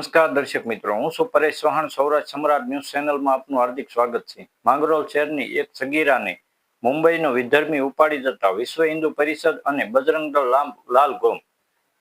નમસ્કાર દર્શક મિત્રો, હું છું પરેશ ચૌહાણ, સૌરાષ્ટ્ર સમ્રાટ ન્યૂઝ ચેનલમાં આપનું હાર્દિક સ્વાગત છે. માંગરોળ શહેરની એક સગીરાને મુંબઈનો વિધર્મી ઉપાડી જતા વિશ્વ હિન્દુ પરિષદ અને બજરંગ લાલ ગોમ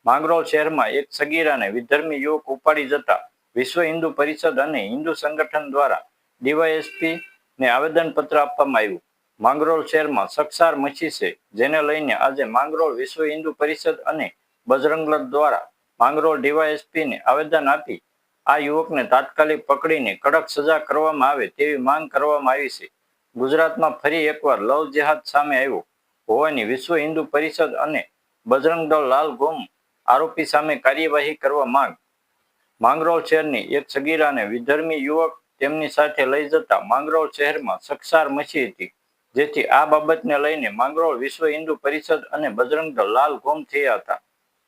માંગરોળ શહેરમાં એક સગીરાને વિધર્મી યુવક ઉપાડી જતા વિશ્વ હિન્દુ પરિષદ અને હિન્દુ સંગઠન દ્વારા ડીવાયએસપી ને આવેદનપત્ર આપવામાં આવ્યું. માંગરોળ શહેરમાં સકસાર મચી છે, જેને લઈને આજે માંગરોળ વિશ્વ હિન્દુ પરિષદ અને બજરંગ દળ દ્વારા માંગરોળ ડીવાયએસપી ને આવેદન આપી આ યુવકને તાત્કાલિક પકડીને કડક સજા કરવામાં આવે તેવી માંગ કરવામાં આવી છે. ગુજરાતમાં ફરી એકવાર લવ જેહાદ સામે આવ્યો હોવાની વિશ્વ હિન્દુ પરિષદ અને બજરંગ દળ લાલ ગોમ આરોપી સામે કાર્યવાહી કરવા માંગ. માંગરોળ શહેરની એક સગીરાને વિધર્મી યુવક તેમની સાથે લઈ જતા માંગરોળ શહેરમાં સકસાર મચી હતી, જેથી આ બાબતને લઈને માંગરોળ વિશ્વ હિન્દુ પરિષદ અને બજરંગ દળ લાલ ગોમ થયા હતા.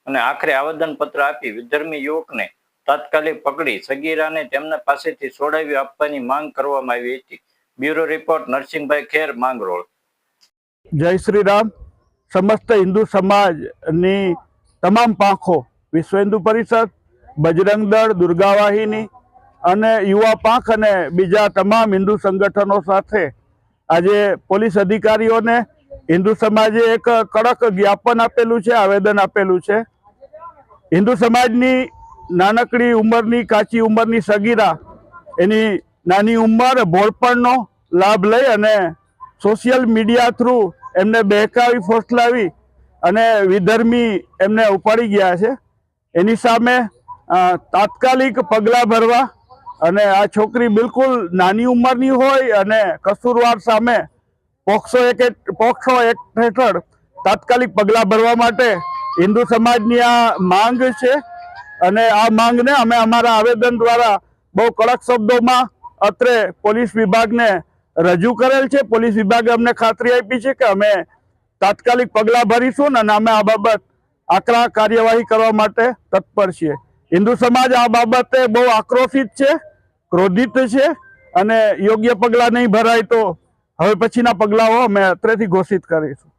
અને આખરે આવેદન પત્ર આપી વિધર્મી યુવકને તાત્કાલિક પકડી. સગીરાને તેમના પાસેથી છોડાવી આપવાની માંગ કરવામાં આવી હતી. Bureau report, Narsinhbhai Kher, Mangrol. જય શ્રી રામ સમસ્ત હિન્દુ સમાજની તમામ પાંખો વિશ્વ હિન્દુ પરિષદ, બજરંગ દળ, દુર્ગા વાહિની અને યુવા પાંખ અને બીજા તમામ હિન્દુ સંગઠનો સાથે આજે પોલીસ અધિકારીઓને હિન્દુ સમાજે એક કડક જ્ઞાપન આપેલું છે, આવેદન આપેલું છે. હિન્દુ સમાજની નાનકડી ઉંમરની, કાચી ઉંમરની સગીરા, એની નાની ઉંમર, ભોળપણનો લાભ લઈ અને સોશિયલ મીડિયા થ્રુ એમને બહેકાવી, ફોસલાવી અને વિધર્મી એમને ઉપાડી ગયા છે. એની સામે તાત્કાલિક પગલાં ભરવા અને આ છોકરી બિલકુલ નાની ઉંમરની હોય અને કસૂરવાર સામે પોક્સો એક પોક્સો એક્ટ હેઠળ તાત્કાલિક પગલાં ભરવા માટે હિન્દુ સમાજની આ માંગ છે અને આ માંગને અમે અમારા આવેદન દ્વારા બહુ કડક શબ્દોમાં અત્રે પોલીસ વિભાગને રજૂ કરેલ છે. પોલીસ વિભાગે અમને ખાતરી આપી છે કે અમે તાત્કાલિક પગલાં ભરીશું અને અમે આ બાબત આકરા કાર્યવાહી કરવા માટે તત્પર છીએ. હિન્દુ સમાજ આ બાબતે બહુ આક્રોશિત છે, ક્રોધિત છે અને યોગ્ય પગલાં નહીં ભરાય તો હવે પછીના પગલાઓ અમે અત્રેથી ઘોષિત કરીશું.